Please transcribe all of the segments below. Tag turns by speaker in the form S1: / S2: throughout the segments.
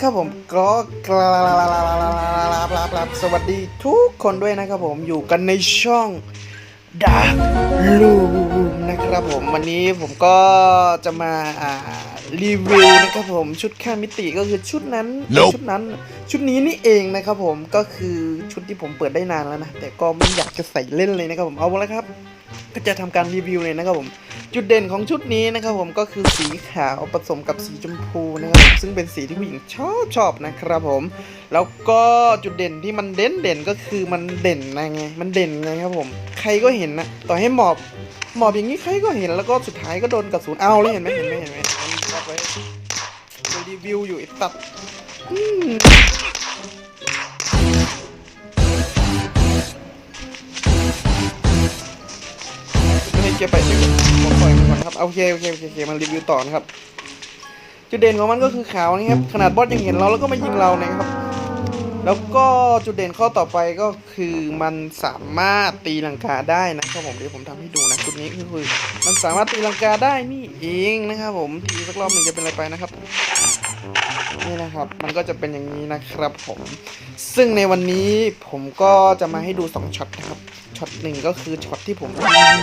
S1: นะครับผมก็กราบลาบลาสวัสดีทุกคนด้วยนะครับผมอยู่กันในช่อง Dark Room นะครับผมวันนี้ผมก็จะมาอ่ารีวิวนะครับผมชุดข้ามมิติก็คือชุดนั้น
S2: Nope
S1: ชุดนั้น ชุดนี้นี่เองนะครับผมก็คือชุดที่ผมเปิดได้นานแล้วนะแต่ก็ไม่อยากจะใส่เล่นเลยนะครับผมเอาละครับ ก็จะทำการรีวิวเลยนะครับผม จุดเด่นของชุดนี้นะครับผมก็คือสีขาวผสมกับสีชมพูนะครับซึ่งเป็นสีที่ผู้หญิงชอบชอบนะครับผม แล้วก็จุดเด่นที่มันเด่นเด่นก็คือมันเด่นนะไงมันเด่นไงครับผม ใครก็เห็นนะต่อให้หมอบหมอบอย่างนี้ใครก็เห็นแล้วก็สุดท้ายก็โดนกระสุนเอาเลยเห็นไหมเห็นไหมเห็นไหมรีวิวอยู่ไอ้ตัด เก็บไปผมปล่อยมันก่อนครับโอเคโอเคโอเคโอเคมารีวิวต่อนะครับ จุดเด่นของมันก็คือขาวนะครับขนาดบอสยังเห็นเราแล้วก็ไมายิงเรานะครับ แล้วก็จุดเด่นข้อต่อไปก็คือมันสามารถตีลังกาได้นะครับผมเดี๋ยวผมทำให้ดูนะจุดนี้ก็คือ มันสามารถตีลังกาได้นี่เองนะครับผมตีสักรอบหนึ่งจะเป็นอะไรไปนะครับ นี่นะครับ มันก็จะเป็นอย่างนี้นะครับผม ซึ่งในวันนี้ผมก็จะมาให้ดูสองช็อตนะครับ ช็อตหนึ่งก็คือช็อตที่ผม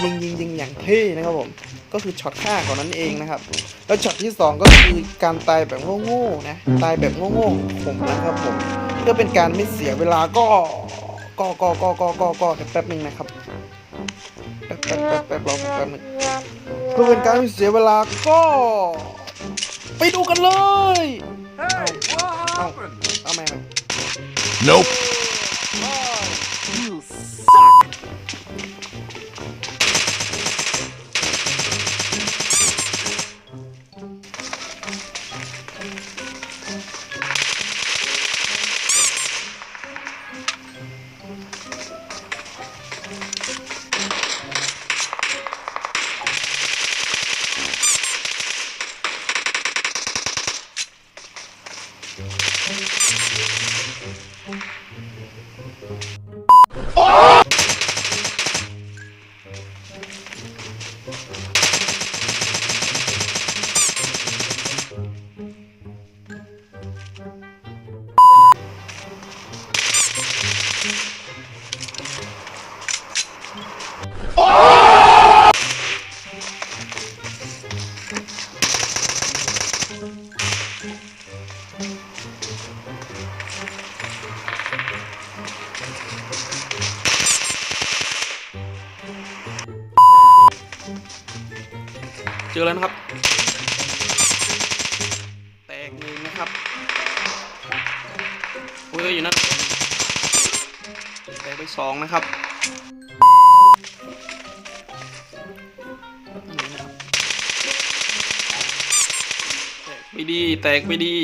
S1: ยิงยิงยิงอย่างเท่นะครับผม ก็คือช็อตฆ่าของนั้นเองนะครับ แล้วช็อตที่สองก็คือการตายแบบโง่ๆนะ ตายแบบโง่ๆผมนะครับผม เพื่อเป็นการไม่เสียเวลาก็ ก็ก็ก็ก็ก็ก็แป๊บหนึ่งนะครับแป๊บแป๊บแป๊บแป๊บรอผมแป๊บหนึงเพื่อเป็นการไม่เสียเวลาก็ไปดูกันเลย
S2: Hey, what
S1: เอา
S2: happened?
S1: เอาแม่ง
S2: Nope.
S1: You suck 어! เจอแล้วนะครับ แตกหนึ่งนะครับโอ้ยอยู่นั่นแตกไปสองนะครับแตกไปดี แตกไปดี